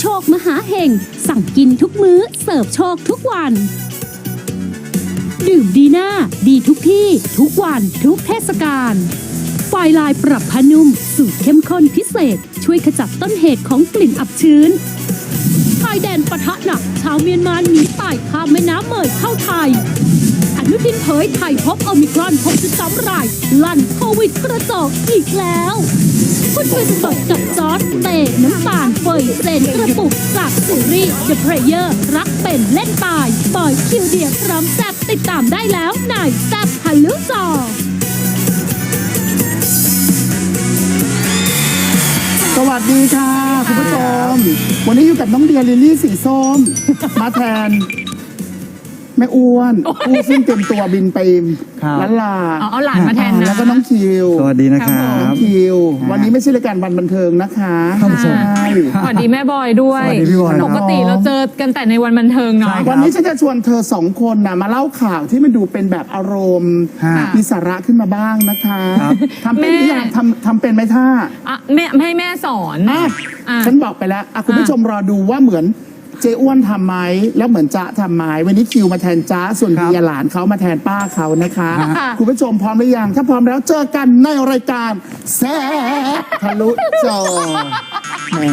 โชคมหาเห่งสั่งกินทุกมื้อเสิร์ฟโชคทุกวัน ดื่มดีหน่าดีทุกที่ ทุกวัน ทุกเทศกาลไฟลายปรับพนุ่ม สูตรเข้มข้นพิเศษ ช่วยขจัดต้นเหตุของกลิ่นอับชื้นชายแดนปะทะหนัก ชาวเมียนมาหนีตายข้ามแม่น้ำเมยเข้าไทย นุทินเผยไทยพบโอมิครอน63ราย ลั่นโควิดกระจอกอีกแล้วพูดคุยสดกับจอร์ดเตน้ำตาลเฟยเซนกระปุกจากซีรีส์ The Player รักเป็นเล่นตายปล่อยคิวเดียพร้อมแซบติดตามได้แล้วในแซบฮัลลุจอสวัสดีค่ะ คุณผู้ชม วันนี้อยู่กับน้องเดียลิลลี่สีส้ม มาแทน แม่อ้วนผู้ซึ่งเต็มตัวบินไปครับลันลาอ๋อเอาหลานมาแทนนะ แล้วก็น้องคิวสวัสดีนะครัน้อบงคิว วันนี้ไม่ใช่รายการวันบันเทิงนะคะครับผม ใช่ สวัสดีแม่บอยด้วย สวัสดีพี่บอย ปกติเราเจอกันแต่ในวันบันเทิงเนาะใช่ครับวันนี้ฉันจะชวนเธอสองคนนะมาเล่าข่าวที่มันดูเป็นแบบอารมณ์ฮะมีสาระขึ้นมาบ้างนะคะครับ ทำเป็นหรือยังทำทำเป็นไหมท่าอะแม่ให้แม่สอน อะอะ ฉันบอกไปแล้วอะคุณผู้ชมรอดูว่าเหมือน เจ้อ้วนทำไหมแล้วเหมือนจ๊ะทำไหมวันนี้คิวมาแทนจ๊ะส่วนครับ เบียร์หลานเขามาแทนป้าเขานะคะค่ะคุณผู้ชมพร้อมหรือยัง ถ้าพร้อมแล้วเจอกันในรายการแซ่บทะลุจอแหม่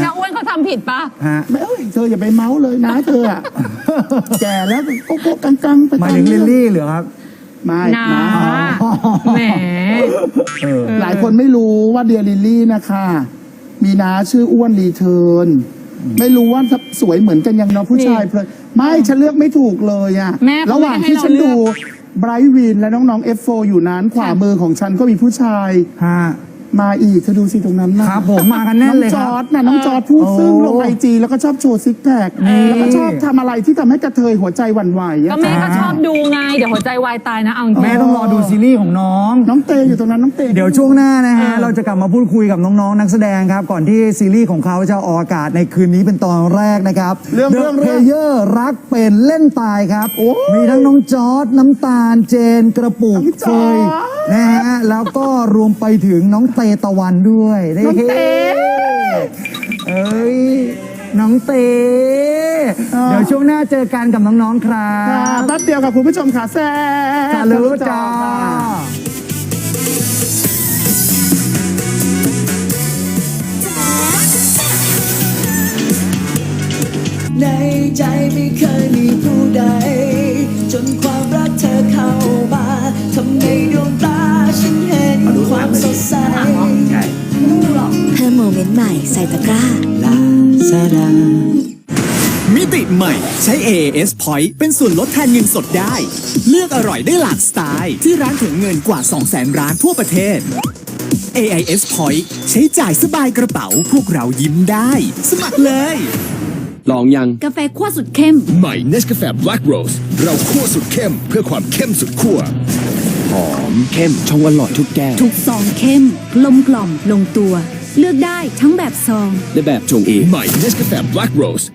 แล้วอ้วนเขาทำผิดปะฮะไม่เอ้ยเธออย่าไปเมาส์เลยนะเธออะแก่แล้วก็โก๊ะกังๆไปหมายถึงลิลลี่เหรอครับ ไม่นานะแหม เออ หลายคนไม่รู้ว่าเดียลิลลี่นะคะ มีน้าชื่ออ้วนรีเทิร์น ไม่รู้ว่าสวยเหมือนกันยังเนาะผู้ชายเพลยไม่ฉันเลือกไม่ถูกเลยอะแม่เขาระหว่างไม่ให้ที่ฉันเราเลืดูอกไบรท์วินและน้องๆ F4 อยู่นั้นขวามือของฉันก็มีผู้ชายฮะ มาอีกเธอดูสิตรงนั้นนะครับผมมากันแน่นเลยองคจรัอบร์ดนะน้องจอร์ดพูดโอ้ซึ่งลงไอจีแล้วก็ชอบโชว์ซิกแพคนี่ แล้วก็ชอบทำอะไรที่ทำให้กระเทยหัวใจหวั่นไหวอะก็แม่ก็ชอบดูไง เดี๋ยวหัวใจวายตายนะเอาจริง แม่ต้องรอดูซีรีส์ของน้อง น้องเตอยู่ตรงนั้นน้องเตเดี๋ยวช่วงหน้านะฮะ เราจะกลับมาพูดคุยกับน้อง ๆ นักแสดงครับ ก่อนที่ซีรีส์ของเขาจะออกอากาศในคืนนี้เป็นตอนแรกนะครับเรื่อง The เรื่องเรื่อง Player รักเป็นเล่นตายครับ โอ้มีทั้งน้องจอร์ดน้ำตาลเจนกระปุกน้องจเฟอร์ยจ นะฮะแล้วก็รวมไปถึงน้องเตตะวันด้วยได้น้องเต เอ้ยน้องเต เดี๋ยวช่วงหน้าเจอกันกับน้องๆครัค่ะบแป๊บเดียวกับคุณผู้ชมค่ะแซ่สาบรุจ้า ในใจไม่เคยมีผู้ใด จนความรักเธอเข้ามา เพิ่มโมเมนต์ใหม่ใส่ตะกร้า ลาซาดามิติใหม่ใช้ AAS Point เป็นส่วนลดแทนเงินสดได้ เลือกอร่อยได้หลากสไตล์ ที่ร้านถึงเงินกว่า 200,000 ร้านทั่วประเทศ AIS Point ใช้จ่ายสบายกระเป๋าพวกเรายิ้มได้ สมัครเลย ลองยัง กาแฟขั้วสุดเข้ม ใหม่ Nescafe Black Rose เราคั่วสุดเข้มเพื่อความเข้มสุดขั้วหอมเข้มชงอร่อยทุกแก้วทุกซองเข้มกลมกล่อมลงตัว เลือกได้ทั้งแบบซอง และแบบชงเองใหม่ Nescafe Black Rose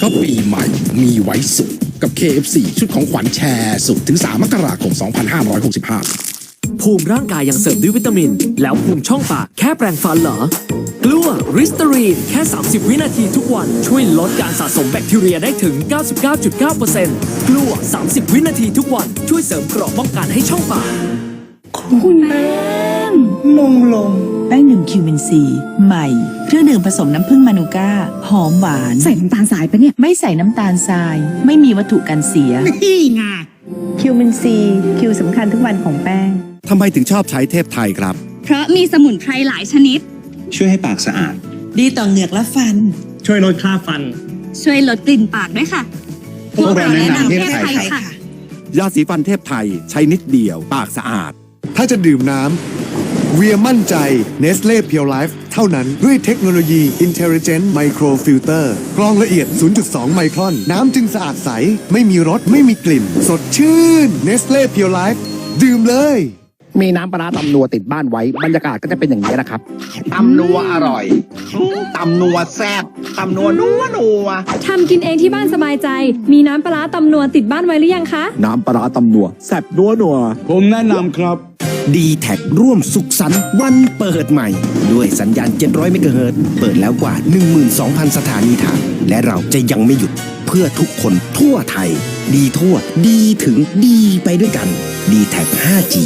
ก็ปีใหม่มีไว้สุดกับ KFC ชุดของขวัญแชร์สุดถึง 3 มกราคม 2565 ภูมิร่างกายยังเสริมด้วยวิตามิน แล้วภูมิช่องปากแค่แปรงฟันเหรอ กลัวริสเตอรีนแค่ 30 วินาทีทุกวัน ช่วยลดการสะสมแบคทีเรียได้ถึง 99.9%กลัว 30 วินาทีทุกวัน ช่วยเสริมเกราะป้องกันให้ช่องปากม งลง แป้งหนึ่งคิวเมนซีใหม่ เครื่องดื่มผสมน้ำผึ้งมานูก้า หอมหวาน ใส่น้ำตาลสายปะเนี่ย ไม่ใส่น้ำตาลทราย ไม่มีวัตถุกันเสีย นี่ไง คิวเมนซีคิวสำคัญทุกวันของแป้ง ทำไมถึงชอบใช้เทพไทยครับ เพราะมีสมุนไพรหลายชนิด ช่วยให้ปากสะอาด ดีต่อเหงือกและฟัน ช่วยลดค่าฟัน ช่วยลดกลิ่นปากด้วยค่ะ พวกเราแนะนำเทพไทยค่ะ ยาสีฟันเทพไทยใช้นิดเดียว ปากสะอาด ถ้าจะดื่มน้ำ เวียมั่นใจ Nestle Pure Life เท่านั้นด้วยเทคโนโลยี Intelligent Micro Filter กรองละเอียด 0.2 ไมครอน น้ำจึงสะอาดใส ไม่มีรส ไม่มีกลิ่น สดชื่น Nestle Pure Life ดื่มเลย มีน้ำปลาร้าตำนัวติดบ้านไว้ บรรยากาศก็จะเป็นอย่างนี้นะครับ ตำนัวอร่อยตำนัวแซ่บตำนัวนัวนัวทำกินเองที่บ้านสบายใจ มีน้ำปลาร้าตำนัวติดบ้านไว้หรือยังคะ น้ำปลาร้าตำนัวแซ่บนัวนัวผมแนะนำครับ ดีแท็ร่วมสุขสันต์วันเปิดใหม่ ด้วยสัญญาณ 700 เมกะเฮิรตเปิดแล้วกว่า 12,000 สถานีทาง และเราจะยังไม่หยุดเพื่อทุกคนทั่วไทย ดีทั่ว ดีถึงดีไปด้วยกันดีแท็ 5G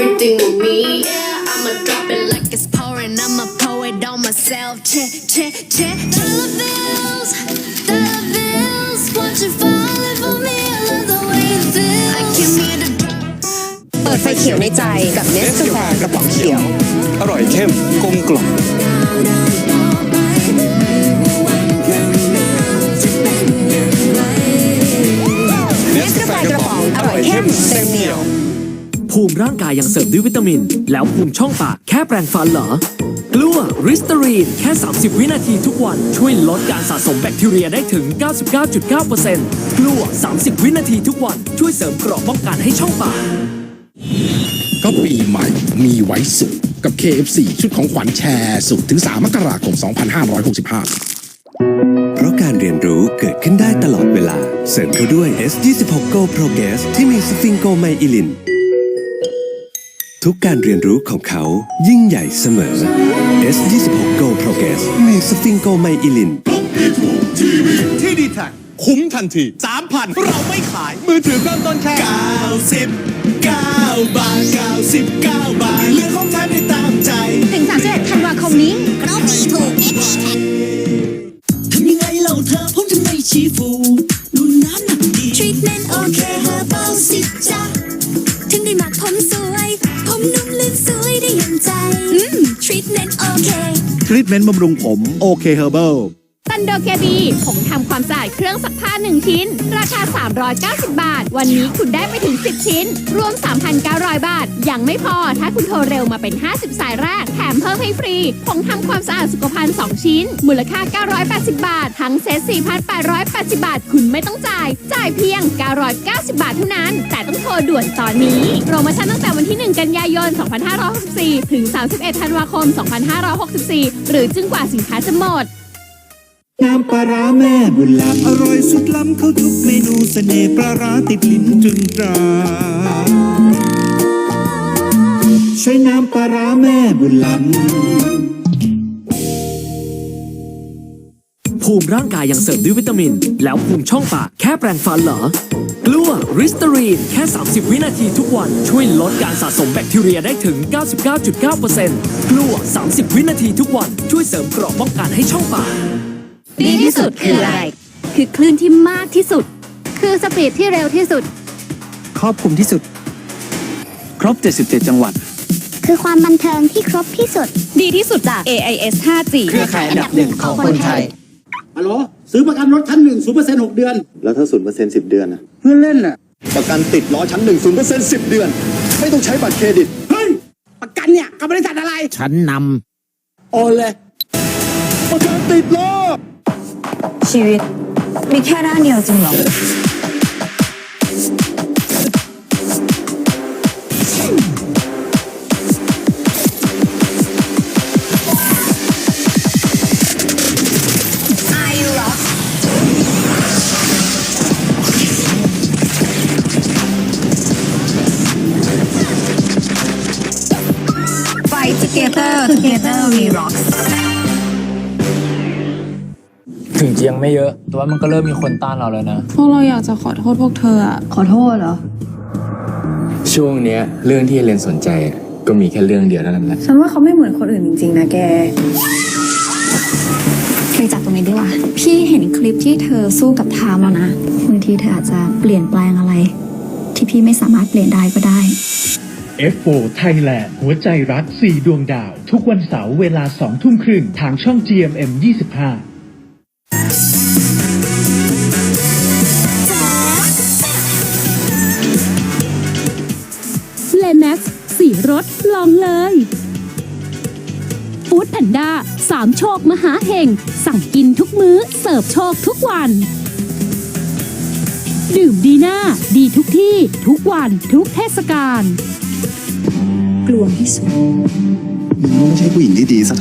everything with me. Yeah, I'ma drop it like it's pouring. I'm a poet on myself. Check, check, check. Dollar bills, ไฟเขียวในใจกับเนสกาแฟกระป๋องเขียว อร่อยเข้มกลมกล่อมเนสกาแฟกระป๋องอร่อยเข้มเต็มเหนียว ภูมิร่างกายยังเสริมด้วยวิตามิน แล้วภูมิช่องปากแค่แปรงฟันเหรอกลัวริสเตอรีนแค่ 30 วินาทีทุกวัน ช่วยลดการสะสมแบคทีเรียได้ถึง 99.9%กลัว 30 วินาทีทุกวัน ช่วยเสริมเกราะป้องกันให้ช่องปาก ก็ปีใหม่มีไว้สุดกับ KFC ชุดของขวัญแชร์สุดถึง 3 มกราคม 2565 เพราะการเรียนรู้เกิดขึ้นได้ตลอดเวลา เสริมเขาด้วย S26 Go Progress ที่มีสฟิงโกไมอิลิน ทุกการเรียนรู้ของเขายิ่งใหญ่เสมอ S26 Go Progress มีสฟิงโกไมอิลินที่ดีแท็คุ้มทันที 3,000 เราไม่ขายมือถือเริ่มต้นแค่99 ผมถึงไม่ชี้ฟูดูน้ำหนักดี treatment โอเคเฮอร์เบลสิจ้ะถึงได้หมักผมสวย ผมนุ่มลื่นสวยได้อย่างใจ อืม treatment โอเค ทรีทเมนต์บำรุงผมโอเคเฮอร์เบิล ตันโดแกบีผงทำความสะอาดเครื่องซักผ้า 1 ชิ้น ราคา 390 บาท วันนี้คุณได้ไปถึง 10 ชิ้น รวม 3,900 บาท ยังไม่พอถ้าคุณโทรเร็วมาเป็น 50 สายแรก แถมเพิ่มให้ฟรีผงทำความสะอาดสุขภัณฑ์ 2 ชิ้น มูลค่า 980 บาท ทั้งเซ็ต4,880 บาท คุณไม่ต้องจ่าย จ่ายเพียง 990 บาทเท่านั้น แต่ต้องโทรด่วนตอนนี้โปรโมชั่นตั้งแต่วันที่ 1 กันยายน 2564 ถึง 31 ธันวาคม 2564 หรือจึงกว่าสินค้าจะหมด น้ำปลาร้าแม่บุญล้ำอร่อยสุดล้ำเข้าทุกเมนูเสน่ห์ปลาร้าติดลิ้นจนตรา ใช้น้ำปลาร้าแม่บุญล้ำภูมิร่างกายยังเสริมด้วยวิตามิน แล้วภูมิช่องปากแค่แปรงฟันเหรอกลัวริสเตอรีนแค่ 30 วินาทีทุกวัน ช่วยลดการสะสมแบคทีเรียได้ถึง 99.9%กลัว 30 วินาทีทุกวัน ช่วยเสริมเกราะป้องกันให้ช่องปาก ดีที่สุดคืออะไร คือคลื่นที่มากที่สุด คือสปีดที่เร็วที่สุด ครอบคลุมที่สุด ครบ 77 จังหวัด คือความบันเทิงที่ครบที่สุด ดีที่สุดจาก AIS 5G เครือข่ายอันดับหนึ่งของคนไทยฮัลโหลซื้อประกันรถชั้นหนึ่งศูนย์เปอร์เซ็นต์หกเดือน แล้วถ้า0% 10เดือนนะเพื่อนเล่นน่ะ ประกันติดล้อชั้น1 0% 10เดือน ไม่ต้องใช้บัตรเครดิต เฮ้ย ประกันเนี่ยกับบริษัทอะไร ชั้นนโอนเลย ประกันติดล้อ ชีวิตมีแค่ด้านเดียวจริงเหรอ ไม่เยอะ แต่ว่ามันก็เริ่มมีคนต้านเราแล้วนะ พวกเราอยากจะขอโทษพวกเธออะขอโทษเหรอ ช่วงเนี้ยเรื่องที่เรนสนใจก็มีแค่เรื่องเดียวเท่านั้นแหละฉันว่าเขาไม่เหมือนคนอื่นจริงๆนะแกไปจับตรงนี้ดีกว่า พี่เห็นคลิปที่เธอสู้กับไทม์แล้วนะบางทีเธออาจจะเปลี่ยนแปลงอะไร ที่พี่ไม่สามารถเปลี่ยนได้ก็ได้ F4 Thailand หัวใจรัก4ดวงดาว ทุกวันเสาร์เวลา2ทุ่มครึ่งทางช่อง GMM 25 รถลองเลยฟู้ดแพนด้าสามโชคมหาเห่ง สั่งกินทุกมื้อเสิร์ฟโชคทุกวัน ดื่มดีน่าดีทุกที่ทุกวันทุกเทศกาลกลัวที่สุดไม่ใช่ผู้หญิงที่ดีสัก